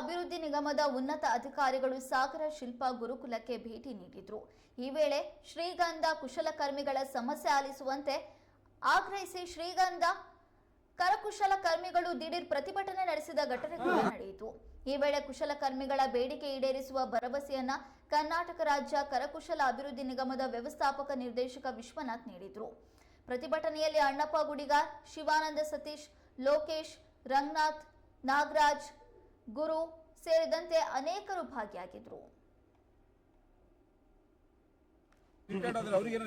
ಅಭಿವೃದ್ಧಿ ನಿಗಮದ ಉನ್ನತ ಅಧಿಕಾರಿಗಳು ಸಾಗರ ಶಿಲ್ಪ ಗುರುಕುಲಕ್ಕೆ ಭೇಟಿ ನೀಡಿದ್ರು. ಈ ವೇಳೆ ಶ್ರೀಗಂಧ ಕುಶಲಕರ್ಮಿಗಳ ಸಮಸ್ಯೆ ಆಲಿಸುವಂತೆ ಆಗ್ರಹಿಸಿ ಶ್ರೀಗಂಧ ಕರಕುಶಲ ಕರ್ಮಿಗಳು ದಿಢೀರ್ ಪ್ರತಿಭಟನೆ ನಡೆಸಿದ ಘಟನೆ ಕೂಡ ನಡೆಯಿತು. ಈ ವೇಳೆ ಕುಶಲಕರ್ಮಿಗಳ ಬೇಡಿಕೆ ಈಡೇರಿಸುವ ಭರವಸೆಯನ್ನ ಕರ್ನಾಟಕ ರಾಜ್ಯ ಕರಕುಶಲ ಅಭಿವೃದ್ಧಿ ನಿಗಮದ ವ್ಯವಸ್ಥಾಪಕ ನಿರ್ದೇಶಕ ವಿಶ್ವನಾಥ್ ನೀಡಿದ್ರು. ಪ್ರತಿಭಟನೆಯಲ್ಲಿ ಅಣ್ಣಪ್ಪ ಗುಡಿಗಾರ್, ಶಿವಾನಂದ ಸತೀಶ್, ಲೋಕೇಶ್, ರಂಗನಾಥ್, ನಾಗರಾಜ್ ಗುರು ಸೇರಿದಂತೆ ಅನೇಕರು ಭಾಗಿಯಾಗಿದ್ರು ತಿರ್ಗಾಡೋದ್ರೆ ಅವ್ರಿಗೇನೋ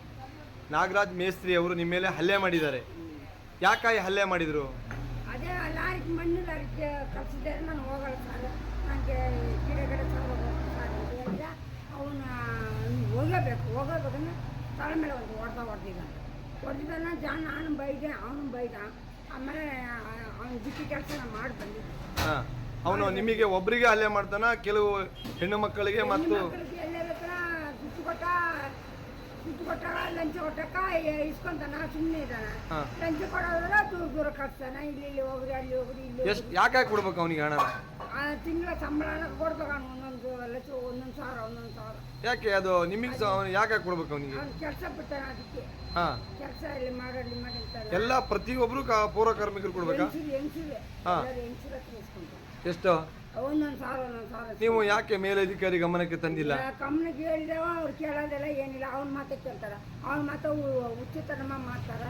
ನಾಗರಾಜ್ ಮೇಸ್ತ್ರಿ ಅವರು ನಿಮ್ಮ ಮೇಲೆ ಹಲ್ಲೆ ಮಾಡಿದ್ದಾರೆ. ಯಾಕಾಗಿ ಹಲ್ಲೆ ಮಾಡಿದರು? ಅದೇ ಲಾರಿಗೆ ಮಣ್ಣು ಲಾರಿಗೆ ಕಳ್ಸಿದ್ದಾರೆ ನಾನು ಹೋಗಲ್ಲ ಸರ್ ನನಗೆ ಗಿಡ ಗಿಡ ಹೇಳಿದ ಅವನು ಹೋಗಬೇಕು ಹೋಗಬೇಕಂದ್ರೆ ತಲೆ ಮೇಲೆ ಒಂದು ಹೊಡೆದ ಹೊಡೆದಿದ್ದ ಹೊಡೆದಿದ್ದಾನ ಜಾ ನಾನು ಬೈದೆ ಅವನು ಬೈದ. ಆಮೇಲೆ ಅವ್ನು ಬಿಟ್ಟು ಕೆಲಸ ಮಾಡಿ ಬಂದಿದ್ದೆ. ಹಾಂ ಅವನು ನಿಮಗೆ ಒಬ್ಬರಿಗೆ ಹಲ್ಲೆ ಮಾಡ್ತಾನ ಕೆಲವು ಹೆಣ್ಣು ಮಕ್ಕಳಿಗೆ ಮತ್ತು ಮಕ್ಕಳಿಗೆ ಎಲ್ಲರ ಹತ್ರ ದುಡ್ಡು ಕೊಟ್ಟ ದುಡ್ಡು ಕೊಟ್ಟ ಲಂಚ ನಾ ಇಸ್ಕೊಂತಾನ ಸುಮ್ಮನೆ ಇದ್ದಾನ. ಲಂಚ ಕೊಡೋದ್ರ ದೂರ ದೂರ ಕಟ್ತಾನ ಇಲ್ಲಿ ಇಲ್ಲಿ ಹೋಗ್ರಿ ಅಲ್ಲಿ ಹೋಗ್ರಿ ಇಲ್ಲಿ ಯಾಕೆ ಕೊಡ್ಬೇಕು ಅವನಿಗೆ ಹಣ ಆ ತಿಂಗಳ ಸಂಬಳನ ಕೊಡ್ಬೇಕು ಒಂದೊಂದು ಲಕ್ಷ ಒಂದೊಂದು ಸಾವಿರ ಒಂದೊಂದು ಸಾವಿರ ಯಾಕೆ? ಅದು ನಿಮಗೆ ಯಾಕೆ ಅವನು ಕೊಡ್ಬೇಕು ಅವನಿಗೆ? ಅವ್ನು ಕೆಲಸ ಬಿಟ್ಟಾನ ಅದಕ್ಕೆ. ಹಾಂ. ಕೆಲಸ ಇಲ್ಲಿ ಮಾಡಲಿ ಮಾಡಿ ಅಂತಾರೆ. ಎಲ್ಲ ಪ್ರತಿಯೊಬ್ಬರು ಕಾ ಪೌರ ಕಾರ್ಮಿಕರು ಕೊಡ್ಬೇಕಾ? ಹಾ. ಹೆಂಗ್ಸಿರ ಹತ್ರ ಇಸ್ಕೊಂತಾರೆ ಎಷ್ಟು? ಒಂದೊಂದು ಸಾವಿರ ಒಂದೊಂದು ಸಾವಿರ ನೀವು ಯಾಕೆ ಮೇಲಧಿಕಾರಿ ಗಮನಕ್ಕೆ ತಂದಿಲ್ಲ? ಕಮ್ಮನಿಗೆ ಹೇಳಿದವ ಅವ್ರು ಕೇಳೋದೆಲ್ಲ ಏನಿಲ್ಲ. ಅವ್ನ ಮಾತೇ ಕೇಳ್ತಾರ. ಅವ್ನ ಮಾತ ಉಚಿತನಮ್ಮ ಮಾಡ್ತಾರ.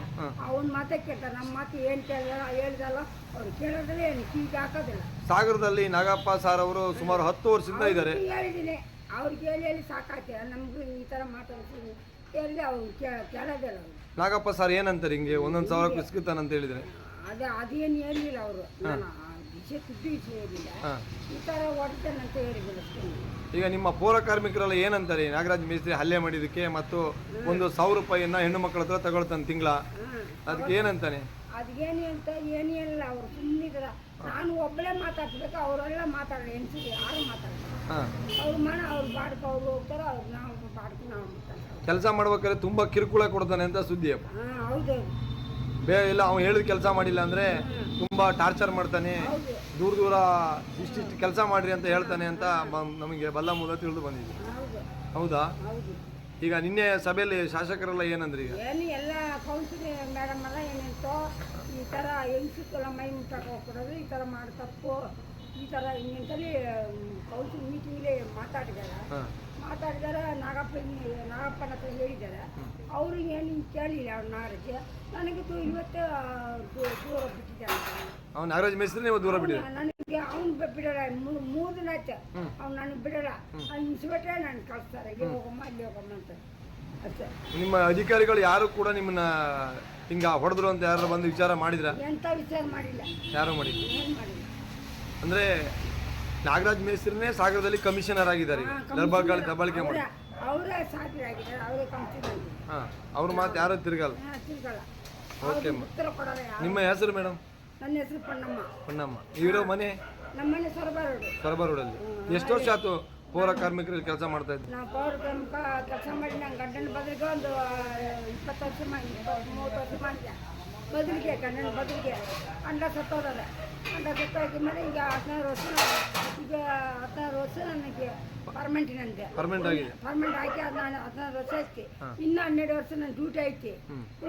ಅವ್ನ ಮಾತೇ ಕೇಳ್ತಾರ. ನಮ್ಮ ಮಾತು ಏನು ಕೇಳಿದಾರ ಹೇಳ್ದಲ್ಲ ಅವ್ರು ಕೇಳೋದಿಲ್ಲ ಏನು ಕೀಗೆ ಹಾಕೋದಿಲ್ಲ. ಸಾಗರದಲ್ಲಿ ನಾಗಪ್ಪ ಸಾರ್ ಅವರು ಸುಮಾರು ಹತ್ತು ವರ್ಷದಿಂದ ಇದ್ದಾರೆ. ಅವ್ರಿಗೆ ಹೇಳಿದ್ದೀನಿ. ಅವ್ರಿಗೆ ಹೇಳಿ ಹೇಳಿ ಸಾಕಾಯ್ತು. ನಮಗೂ ಈ ಥರ ಮಾತಾಡ್ತೀನಿ ಹೇಳಿದೆ ಅವ್ರು ಕೇ- ಕೇಳೋದಿಲ್ಲ ಅವ್ರು. ನಾಗಪ್ಪ ಸಾರ್ ಏನಂತಾರೆ ಹಿಂಗೆ? ಒಂದೊಂದು ಸಾವಿರ ಇಸ್ಕಿತಾನಂತ ಹೇಳಿದ್ರೆ. ಅದೇ ಅದೇನು ಹೇಳಿಲ್ಲ ಅವರು. ವಿಷಯ ಸುದ್ದಿ ವಿಷಯ ಹೇಳಿಲ್ಲ ಹಾಂ. ಈ ಥರ ಹೊಡಿತಾನಂತ ಹೇಳಿದ್ರು ಅಷ್ಟೇ. ಈಗ ನಿಮ್ಮ ಪೌರ ಕಾರ್ಮಿಕರೆಲ್ಲ ಏನಂತಾರೆ? ನಾಗರಾಜ್ ಮೇಸ್ತ್ರಿ ಹಲ್ಲೆ ಮಾಡಿದಕ್ಕೆ ಮತ್ತು ಒಂದು ಸಾವಿರ ರೂಪಾಯಿಯನ್ನ ಹೆಣ್ಣು ಮಕ್ಕಳ ಹತ್ರ ತಗೊಳ್ತಾನೆ ತಿಂಗಳ. ಅದಕ್ಕೆ ಏನಂತಾನೆ? ಅದೇನು ಅಂತ ಏನಿಲ್ಲ ಅವರು. ಸುಮ್ಮನಿದ್ರ ನಾನು ಒಬ್ಬಳೇ ಮಾತಾಡ್ಬೇಕು ಅವರೆಲ್ಲ ಮಾತಾಡಲ್ಲ ಎನ್ಸಿ ಯಾರು ಮಾತಾಡ್ತಾರೆ ಹಾಂ. ಅವ್ರ ಮನ ಅವ್ರ ಬಾಡ್ಕ ಅವ್ರು ಹೋಗ್ತಾರೆ ಅವ್ರು ನಾವು ಬಾಡ್ಕ ನಾವು ಮಾತಾಡ್ತಾರೆ ಕೆಲಸ ಮಾಡ್ಬೇಕಾದ್ರೆ ತುಂಬಾ ಕಿರುಕುಳ ಕೊಡ್ತಾನೆ ಅಂತ ಸುದ್ದಿ ಅಪ್ಪ. ಹಾಂ ಹೌದು. ಬೇ ಇಲ್ಲ ಅವ್ನು ಹೇಳಿದ ಕೆಲಸ ಮಾಡಿಲ್ಲ ಅಂದ್ರೆ ತುಂಬಾ ಟಾರ್ಚರ್ ಮಾಡ್ತಾನೆ. ಹೌದು. ದೂರ ದೂರ ಇಷ್ಟಿಷ್ಟು ಕೆಲಸ ಮಾಡ್ರಿ ಅಂತ ಹೇಳ್ತಾನೆ ಅಂತ ನಮಗೆ ಬಲ್ಲ ಮೂಲ ತಿಳಿದು ಬಂದಿದೆ. ಹೌದು. ಹೌದಾ? ಹೌದು. ಈಗ ನಿನ್ನೆ ಸಭೆಯಲ್ಲಿ ಶಾಸಕರೆಲ್ಲ ಏನಂದ್ರೆ ಈಗ? ಏನು ಎಲ್ಲ ಕೌನ್ಸಿಲ್ ಮೇಡಮ್ ಎಲ್ಲ ಏನಿತ್ತು ಈ ಥರ ಹೆಂಗ್ಸಕ್ಕೆಲ್ಲ ಮೈ ಮುಟ್ಟಕ್ಕೆ ಹೋಗ್ಬಿಡೋದು ಈ ಥರ ಮಾಡಿ ತಪ್ಪು ಈ ಥರ ಹಿಂಗಂತಲ್ಲಿ ಕೌನ್ಸಿಲ್ ಮೀಟಿಂಗ್ಲಿ ಮಾತಾಡಿದ್ದಾರೆ ಹಾಂ. ಮಾತಾಡಿದಾರೆ ನಾಗಪ್ಪ ನಾಗಪ್ಪನ ಹತ್ರ ಹೇಳಿದ್ದಾರೆ ಅವರು ಏನು ಕೇಳಿಲ್ಲ ಅವ್ರ ನಾಗರಿಗೆ. ನನಗೆ ಇವತ್ತು ದೂರ ಬಿಟ್ಟಿದ್ದಾರೆ. ಅವ್ನು ನಾಗರಾಜ್ ಮೇಸ್ತ್ರಿ ನೀವು ದೂರ ಬಿಟ್ಟಿದ್ದಾರೆ? ನನಗೆ ಅವ್ನು ಬಿಡಲ್ಲ ಮೂರು ದಿನ ಆಯ್ತು. ಅವ್ನು ನನಗೆ ಬಿಡಲ್ಲ. ಅವ್ನು ಇನ್ಸ್ಬಿಟ್ರೆ ನಾನು ಕಳಿಸ್ತಾರೆ. ಇಲ್ಲಿ ಹೋಗಮ್ಮ ಅಲ್ಲಿ ಹೋಗಮ್ಮ ಅಂತ. ಅಷ್ಟೇ. ನಿಮ್ಮ ಅಧಿಕಾರಿಗಳು ಯಾರು ಕೂಡ ನಿಮ್ಮನ್ನ ಹಿಂಗ ಹೊಡೆದ್ರು ಅಂತ ಯಾರು ಬಂದು ವಿಚಾರ ಮಾಡಿದ್ರ? ಎಂತ ವಿಚಾರ ಮಾಡಿಲ್ಲ. ಯಾರು ಮಾಡಿ ಏನು ಮಾಡಿಲ್ಲ. ಅಂದ್ರೆ ನಾಗರಾಜ್ ಮೇಸ್ತ್ರಿನೇ ಸಾಗರದಲ್ಲಿ ಕಮಿಷನರ್ ಆಗಿದ್ದಾರೆ ದರ್ಬಾಗಳ ದಬ್ಬಾಳಿಕೆ ಮಾಡಿ. ಅವರೇ ಸಾಕಿ ಆಗಿದ್ದಾರೆ. ಅವರೇ ಕಂಪ್ನಿ ಆಗಿದೆ ಹಾ ಅವ್ರ ಮಾತು ಯಾರು ತಿರ್ಗಲ್ಲ? ಹಾಂ ತಿರ್ಗಲ್ಲ. ಓಕೆ ಅವ್ರು ಉತ್ತರ ಕೊಡಲ್ಲ ಯಾರು? ನಿಮ್ಮ ಹೆಸರು ಮೇಡಮ್? ನನ್ನ ಹೆಸರು ಪಣ್ಣಮ್ಮ. ಪಣ್ಣಮ್ಮ. ನೀವಿರೋ ಮನೆ? ನಮ್ಮನೆ ಸೊರಬಾರೋಡು ಸೊರಬ ರೋಡಲ್ಲಿ. ಎಷ್ಟು ವರ್ಷ ಆಯ್ತು ಪೌರ ಕಾರ್ಮಿಕರಲ್ಲಿ ಕೆಲಸ ಮಾಡ್ತಾ ಇದ್ದೆ ನಾವು ಪೌರ ಪ್ರಮುಖ ಕೆಲಸ ಮಾಡಿ ನನ್ನ ಗಂಡನ ಬದಲಿಗೆ ಒಂದು ಇಪ್ಪತ್ತು ವರ್ಷ ಮಾಡಿ ಮೂವತ್ತು ವರ್ಷ ಮಾಡಿದೆ. ಬದಲಿಗೆ ಗಂಡನ ಬದಲಿಗೆ. ಅಂಡ ಸತ್ತೋದದ. ಅಂಡ ಸತ್ತೋಗಿ ಮೇಲೆ ಈಗ ಹದಿನಾರು ವರ್ಷ ಈಗ ಹದಿನಾರು ವರ್ಷ ನನಗೆ ಪರ್ಮೆಂಟಿನಂತೆ ಪರ್ಮನೆಂಟ್ ಆಗಿದೆ. ಪರ್ಮೆಂಟ್ ಹಾಕಿ ಹದಿನಾರು ಹದಿನಾರು ವರ್ಷ ಐತಿ. ಇನ್ನೂ ಹನ್ನೆರಡು ವರ್ಷ ನನ್ನ ಡ್ಯೂಟಿ ಐತಿ.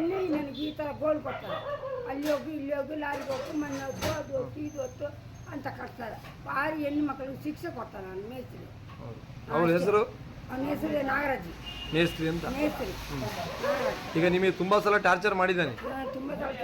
ಇಲ್ಲಿ ನನಗೆ ಈ ಥರ ಗೋಲ್ ಕೊಡ್ತಾರೆ ಅಲ್ಲಿ ಹೋಗಿ ಇಲ್ಲಿ ಹೋಗಿ ಲಾರಿಗೆ ಹೋಗಿ ಮಣ್ಣು ಹೋಗಿ ಅದು ಹೋಗಿ ಇದು ಹೊತ್ತು ಅಂತ ಕಟ್ತಾರೆ. ಭಾರಿ ಹೆಣ್ಣು ಮಕ್ಕಳಿಗೆ ಶಿಕ್ಷೆ ಕೊಡ್ತಾನೆ ನಾನು ಮೇಸ್ತ್ರಿ. ಅವ್ರ ಹೆಸರು? ಅವನ ಹೆಸರು ನಾಗರಾಜ್. ಮೇಸ್ತ್ರಿ ಅಂತ? ಮೇಸ್ತ್ರಿ. ನಾಗರಾಜ್. ಈಗ ನಿಮಗೆ ತುಂಬಾ ಸಲ ಟಾರ್ಚರ್ ಮಾಡಿದ್ದಾನೆ? ತುಂಬ ಸ್ವಲ್ಪ